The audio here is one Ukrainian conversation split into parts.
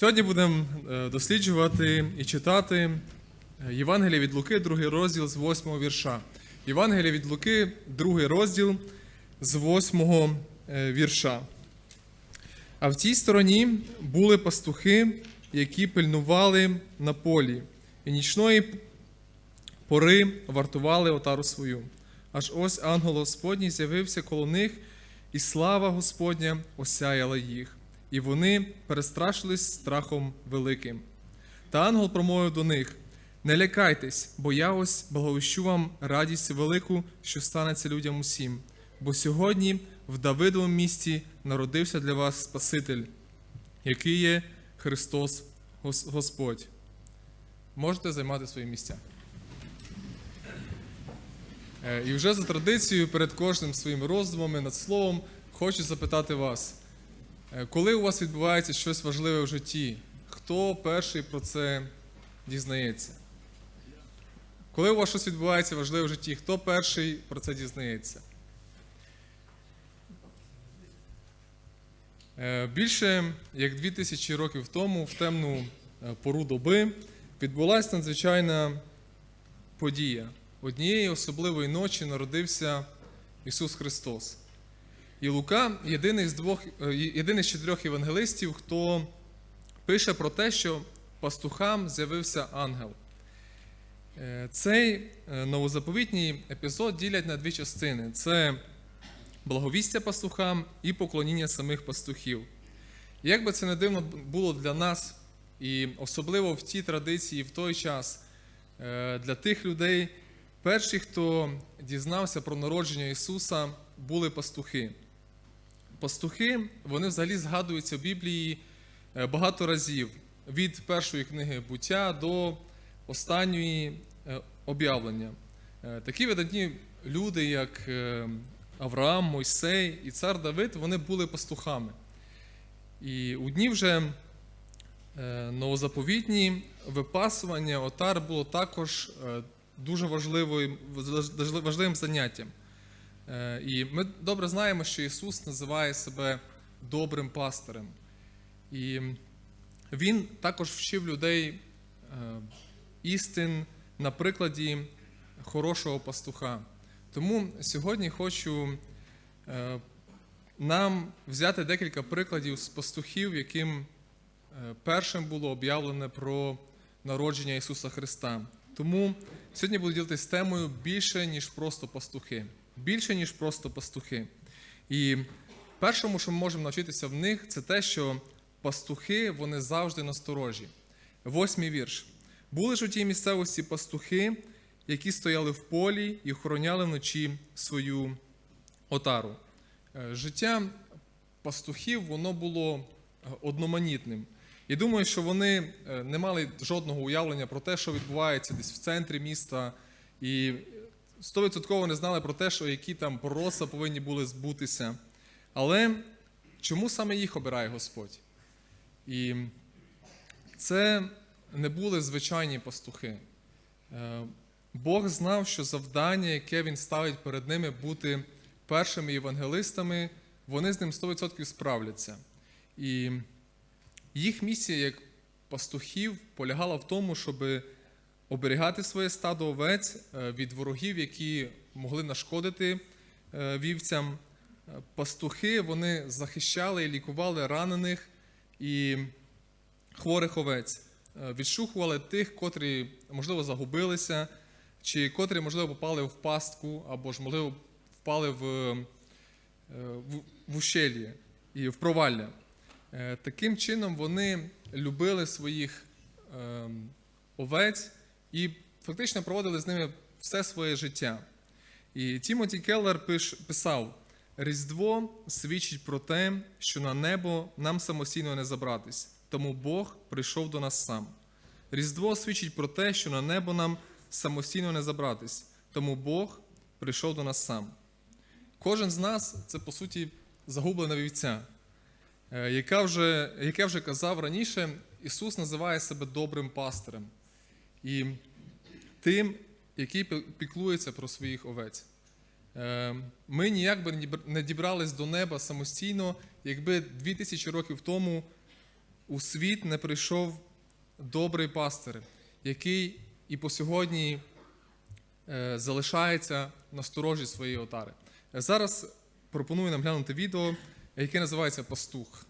Сьогодні будемо е, досліджувати і читати е, Євангелія від Луки, другий розділ з 8 вірша. Євангелія від Луки, другий розділ з 8 е, вірша. А в тій стороні були пастухи, які пильнували на полі, і нічної пори вартували отару свою. Аж ось ангел Господній з'явився коло них, і слава Господня осяяла їх, і вони перестрашились страхом великим. Та ангел промовив до них: Не лякайтесь, бо я ось благовіщу вам радість велику, що станеться людям усім. Бо сьогодні в Давидовому місті народився для вас Спаситель, який є Христос Господь. Можете займати свої місця. Е, І вже за традицією перед кожним своїми роздумами над словом хочу запитати вас, коли у вас відбувається щось важливе в житті, хто перший про це дізнається? Коли у вас щось відбувається важливе в житті, хто перший про це дізнається? Е, Більше як 2000 років тому, в темну е, пору доби, відбулася надзвичайна подія. Однієї особливої ночі народився Ісус Христос. І Лука єдиний з двох, е, єдиний з чотирьох євангелистів, хто пише про те, що пастухам з'явився ангел. Е, Цей е, новозаповітній епізод ділять на дві частини: це благовістя пастухам і поклоніння самих пастухів. І Як би це не дивно було для нас, і особливо в тій традиції, в той час, для тих людей, перші, хто дізнався про народження Ісуса, були пастухи. Пастухи, вони взагалі згадуються в Біблії е, багато разів від першої книги буття до останньої е, об'явлення. Е, Такі видатні люди, як Авраам, Мойсей і цар Давид, вони були пастухами. І у дні вже новозаповітні випасування отар було також дуже важливим, важливим заняттям. Е, І ми добре знаємо, що Ісус називає себе добрим пастирем. І Він також вчив людей е, істин на прикладі хорошого пастуха. Тому сьогодні хочу е, нам взяти декілька прикладів з пастухів, яким першим було об'явлене про народження Ісуса Христа. Тому сьогодні буду ділитися темою більше, ніж просто пастухи. Більше, ніж просто пастухи. І першому, що ми можемо навчитися в них, це те, що пастухи вони завжди насторожі. Восьмий вірш. Були ж у тій місцевості пастухи, які стояли в полі і охороняли вночі свою отару. Е, Життя пастухів воно було е, одноманітним. І думаю, що вони е, не мали жодного уявлення про те, що відбувається десь в центрі міста, і стовідсотково не знали про те, що які там пророцтва повинні були збутися. Але чому саме їх обирає Господь? І це не були звичайні пастухи. Е, Бог знав, що завдання, яке він ставить перед ними бути першими євангелистами, вони з ним 100% справляться. І їх місія як пастухів полягала в тому, щоб оберігати своє стадо овець е, від ворогів, які могли нашкодити е, вівцям. Е, Пастухи вони захищали і лікували ранених і хворих овець, відшукували тих, котрі, можливо, загубилися, чи котрі, можливо, попали в пастку, або ж, можливо, впали в, в, в і в провалля. Таким чином вони любили своїх е, овець і фактично проводили з ними все своє життя. І Тімоті Келлер писав: Різдво свідчить про те, що на небо нам самостійно не забратись, тому Бог прийшов до нас сам. Різдво свідчить про те, що на небо нам самостійно не забратись, тому Бог прийшов до нас сам. Кожен з нас це, по суті, загублена вівця, е, яка вже, як я вже казав раніше, Ісус називає себе добрим пастирем і тим, який піклується про своїх овець. Е, Ми ніяк би не дібрались до неба самостійно, якби 2000 років тому у світ не прийшов добрий пастир, який і по сьогодні е, залишається на сторожі своєї отари. Е, Зараз пропоную нам глянути відео, яке називається Пастух.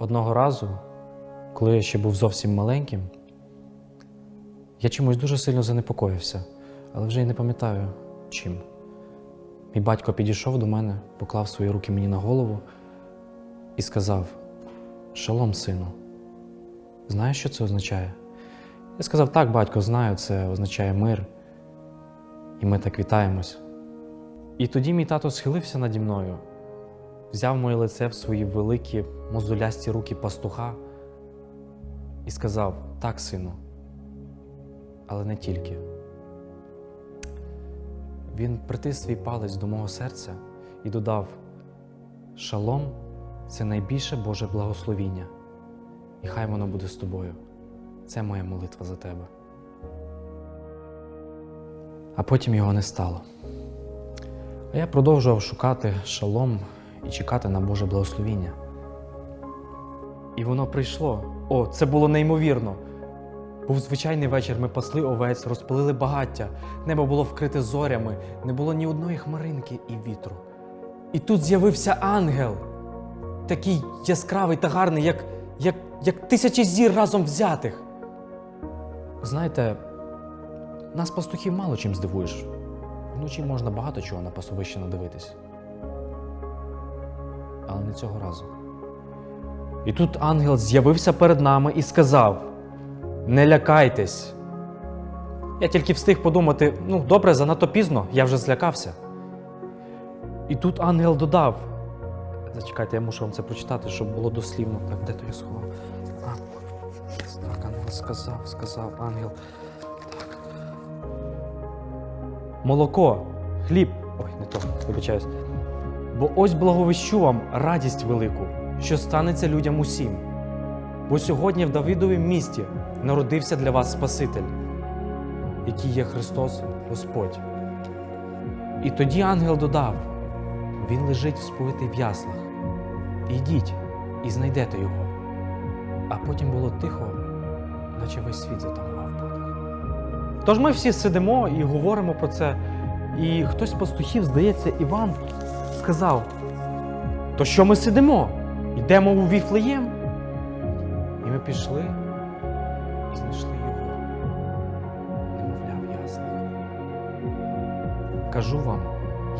Одного разу, коли я ще був зовсім маленьким, я чомусь дуже сильно занепокоївся, але вже й не пам'ятаю чим. Мій батько підійшов до мене, поклав свої руки мені на голову і сказав: Шалом, сину, знаєш, що це означає? Я сказав, так, батько, знаю, це означає мир. І ми так вітаємось. І тоді мій тато схилився наді мною, взяв моє лице в свої великі мозолясті руки пастуха і сказав: Так, сину, але не тільки. Він притис свій палець до мого серця і додав: Шалом це найбільше Боже благословіння, і хай воно буде з тобою. Це моя молитва за тебе. А потім його не стало. А я продовжував шукати шалом і чекати на Боже благословіння. І воно прийшло. О, це було неймовірно. Був звичайний вечір, ми пасли овець, розпалили багаття, небо було вкрите зорями, не було ні одної хмаринки і вітру. І тут з'явився ангел, такий яскравий та гарний, як, як, як тисячі зір разом взятих. Знаєте, нас пастухів мало чим здивуєш. Вночі можна багато чого на пасовище надивитись. Але не цього разу. І тут ангел з'явився перед нами і сказав: Не лякайтесь. Я тільки встиг подумати: ну, добре, занадто пізно, я вже злякався. І тут ангел додав. Зачекайте, я мушу вам це прочитати, щоб було дослівно. Так, де то я сховав? А, так, ангел сказав, сказав, ангел. Так. Молоко, хліб. Ой, не то, вибачаюсь. Бо ось благовіщу вам радість велику, що станеться людям усім. Бо сьогодні в Давидовім місті народився для вас Спаситель, який є Христос Господь. І тоді ангел додав: Він лежить сповитий в яслах. Ідіть і знайдете його. А потім було тихо, наче весь світ затамував подих. Тож ми всі сидимо і говоримо про це. І хтось з пастухів, здається, Іван сказав: То що ми сидимо? Йдемо у Віфлеєм? І ми пішли і знайшли його, немовля в яслах. Кажу вам,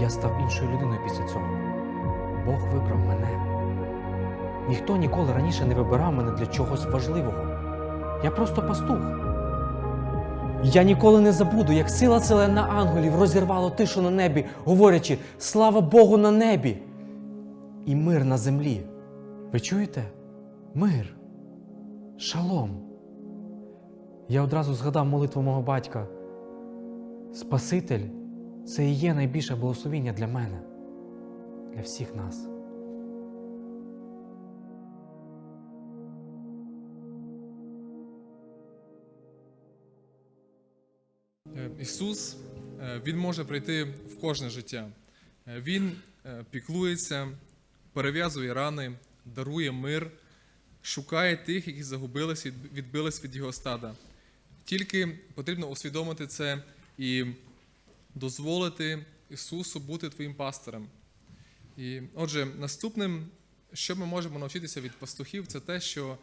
я став іншою людиною після цього. Бог вибрав мене. Ніхто ніколи раніше не вибирав мене для чогось важливого. Я просто пастух. Я ніколи не забуду, як сила селена ангелів розірвало тишу на небі, говорячи слава Богу на небі і мир на землі. Ви чуєте? Мир. Шалом. Я одразу згадав молитву мого батька. Спаситель це і є найбільше благословіння для мене, для всіх нас. Ісус е, Він може прийти в кожне життя. Е, Він е, піклується, перев'язує рани, дарує мир, шукає тих, які загубились і відбились від його стада. Тільки потрібно усвідомити це і дозволити Ісусу бути твоїм пастором. І отже, наступним, що ми можемо навчитися від пастухів, це те, що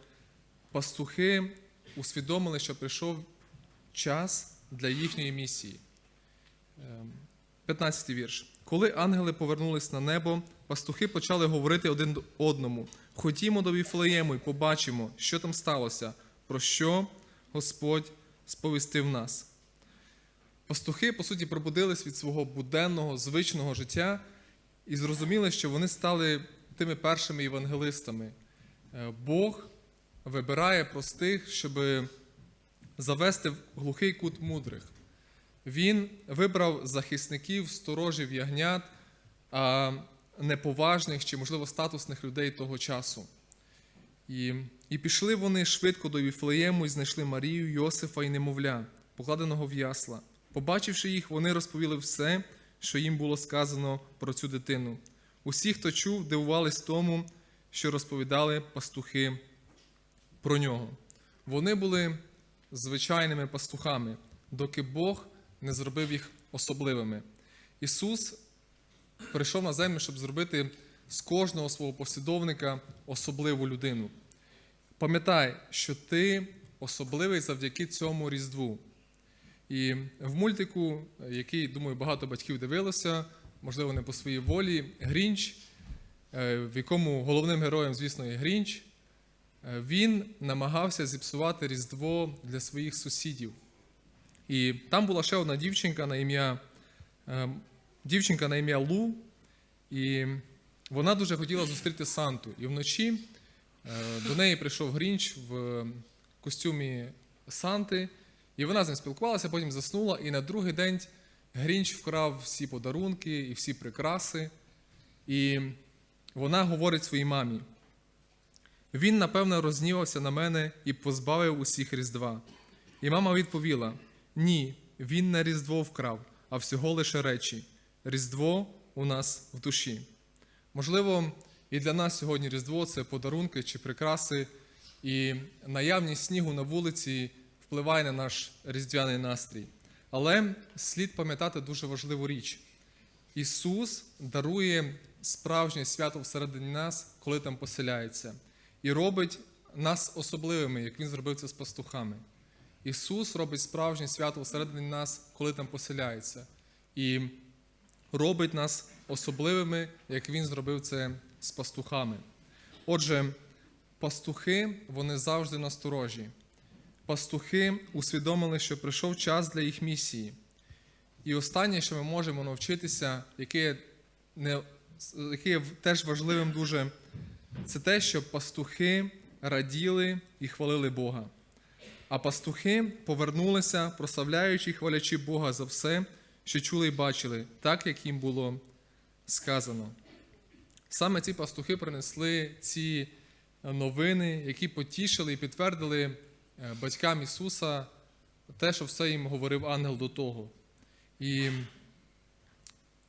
пастухи усвідомили, що прийшов час для їхньої місії. Ем, 15 вірш. Коли ангели повернулись на небо, пастухи почали говорити один одному: Ходімо до Віфлеєму і побачимо, що там сталося, про що Господь сповістив нас. Пастухи, по суті, пробудились від свого буденного, звичного життя і зрозуміли, що вони стали тими першими євангелистами. Е, Бог вибирає простих, щоб завести в глухий кут мудрих. Він вибрав захисників, сторожів ягнят, неповажних чи, можливо, статусних людей того часу. І, і пішли вони швидко до Віфлеєму і знайшли Марію, Йосифа і немовля, покладеного в ясла. Побачивши їх, вони розповіли все, що їм було сказано про цю дитину. Усі, хто чув, дивувались тому, що розповідали пастухи про нього. Вони були звичайними пастухами, доки Бог не зробив їх особливими. Ісус прийшов на землю, щоб зробити з кожного свого послідовника особливу людину. Пам'ятай, що ти особливий завдяки цьому Різдву. І в мультику, який, думаю, багато батьків дивилося, можливо, не по своїй волі, Грінч, е, в якому головним героєм, звісно, є Грінч, він намагався зіпсувати Різдво для своїх сусідів. І там була ще одна дівчинка на ім'я е, дівчинка на ім'я Лу, і вона дуже хотіла зустріти Санту. І вночі е, до неї прийшов Грінч в костюмі Санти, і вона з ним спілкувалася, потім заснула. І на другий день Грінч вкрав всі подарунки і всі прикраси. І вона говорить своїй мамі: він, напевно, рознівався на мене і позбавив усіх Різдва. І мама відповіла: Ні, він не Різдво вкрав, а всього лише речі. Різдво у нас в душі. Можливо, і для нас сьогодні Різдво це подарунки чи прикраси, і наявність снігу на вулиці впливає на наш різдвяний настрій. Але слід пам'ятати дуже важливу річ: Ісус дарує справжнє свято всередині нас, коли там поселяється, і робить нас особливими, як Він зробив це з пастухами. Ісус робить справжнє свято всередині нас, коли там поселяється, і робить нас особливими, як Він зробив це з пастухами. Отже, пастухи вони завжди насторожі. Пастухи усвідомили, що прийшов час для їх місії. І останнє, що ми можемо навчитися, яке, не, яке є теж важливим дуже, це те, що пастухи раділи і хвалили Бога. А пастухи повернулися, прославляючи і хвалячи Бога за все, що чули і бачили, так як їм було сказано. Саме ці пастухи принесли ці новини, які потішили і підтвердили е, батькам Ісуса те, що все їм говорив ангел до того. І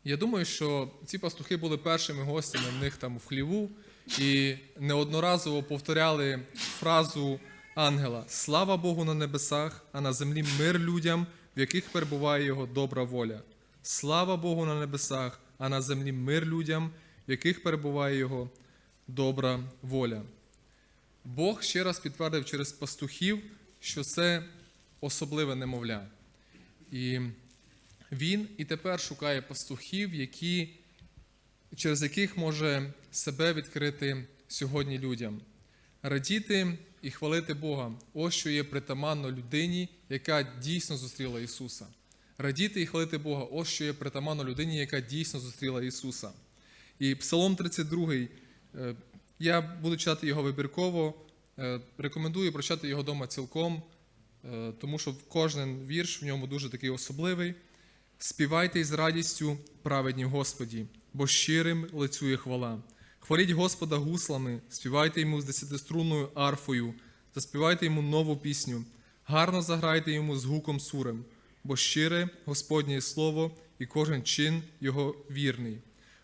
я думаю, що ці пастухи були першими гостями в них там в хліву і неодноразово повторяли фразу ангела: Слава Богу на небесах, а на землі мир людям, в яких перебуває його добра воля. Слава Богу на небесах, а на землі мир людям, в яких перебуває його добра воля. Бог ще раз підтвердив через пастухів, що це особливе немовля. І він і тепер шукає пастухів, які, через яких може себе відкрити сьогодні людям. Радіти і хвалити Бога ось що є притаманно людині, яка дійсно зустріла Ісуса. Радіти і хвалити Бога ось що є притаманно людині, яка дійсно зустріла Ісуса. І Псалом 32, е, я буду читати його вибірково, е, рекомендую прочитати його вдома цілком, е, тому що кожен вірш в ньому дуже такий особливий. Співайте із радістю, праведні Господі, бо щирим лицює хвала. Хваліть Господа гуслами, співайте йому з десятиструнною арфою, заспівайте йому нову пісню, гарно заграйте йому з гуком сурем, бо щире Господнє слово і кожен чин його вірний.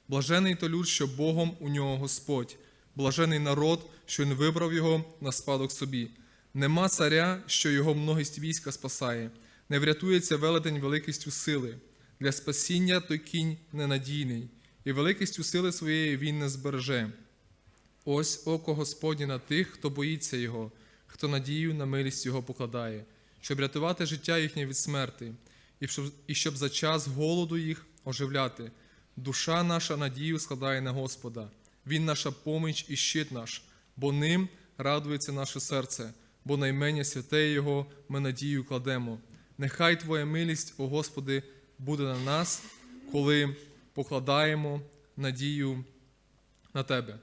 Блажений то люд, що Богом у нього Господь, блажений народ, що він вибрав його на спадок собі. Нема царя, що його многість війська спасає, не врятується велетень великістю сили. Для спасіння той кінь ненадійний, і великістю сили своєї він не збереже. Ось око Господнє на тих, хто боїться Його, хто надію на милість Його покладає, щоб рятувати життя їхнє від смерти, і щоб, і щоб за час голоду їх оживляти. Душа наша надію складає на Господа, Він наша поміч і щит наш, бо ним радується наше серце, бо наймення святе Його ми надію кладемо. Нехай Твоя милість, о Господи, буде на нас, коли покладаємо надію на Тебе.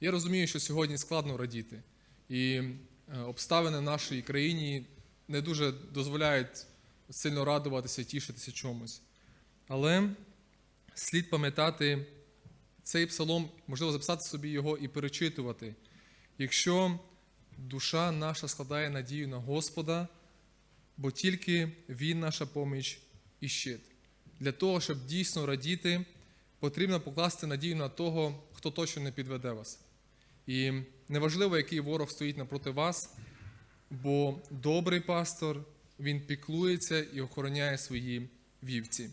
Я розумію, що сьогодні складно радіти, і е, обставини в нашій країні не дуже дозволяють сильно радуватися, тішитися чомусь. Але слід пам'ятати цей псалом, можливо, записати собі його і перечитувати. Якщо душа наша складає надію на Господа, бо тільки Він наша поміч і щит. Для того, щоб дійсно радіти, потрібно покласти надію на того, хто точно не підведе вас. І неважливо, який ворог стоїть напроти вас, бо добрий пастор він піклується і охороняє свої вівці.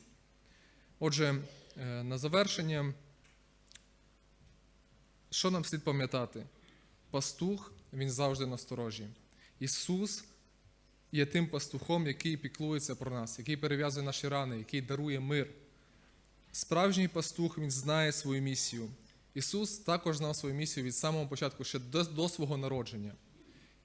Отже, е, на завершення, що нам слід пам'ятати? Пастух він завжди насторожі. Ісус є тим пастухом, який піклується про нас, який перев'язує наші рани, який дарує мир. Справжній пастух він знає свою місію. Ісус також знав свою місію від самого початку, ще до, до свого народження.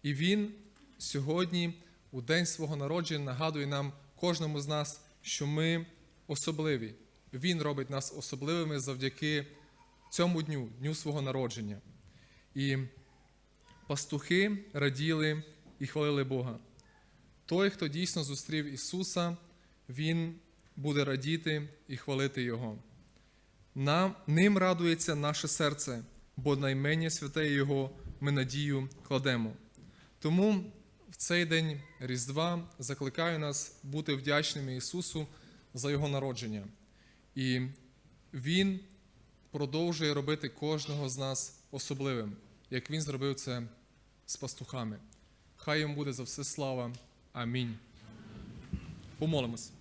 І Він сьогодні, у день свого народження, нагадує нам кожному з нас, що ми особливі. Він робить нас особливими завдяки цьому дню, дню свого народження. І пастухи раділи і хвалили Бога. Той, хто дійсно зустрів Ісуса, Він буде радіти і хвалити Його. Нам, ним радується наше серце, бо наймення святе Його ми надію кладемо. Тому в цей день Різдва закликаю нас бути вдячними Ісусу за Його народження. І Він продовжує робити кожного з нас особливим, як Він зробив це з пастухами. Хай йому буде за все слава. Амінь. Помолимось.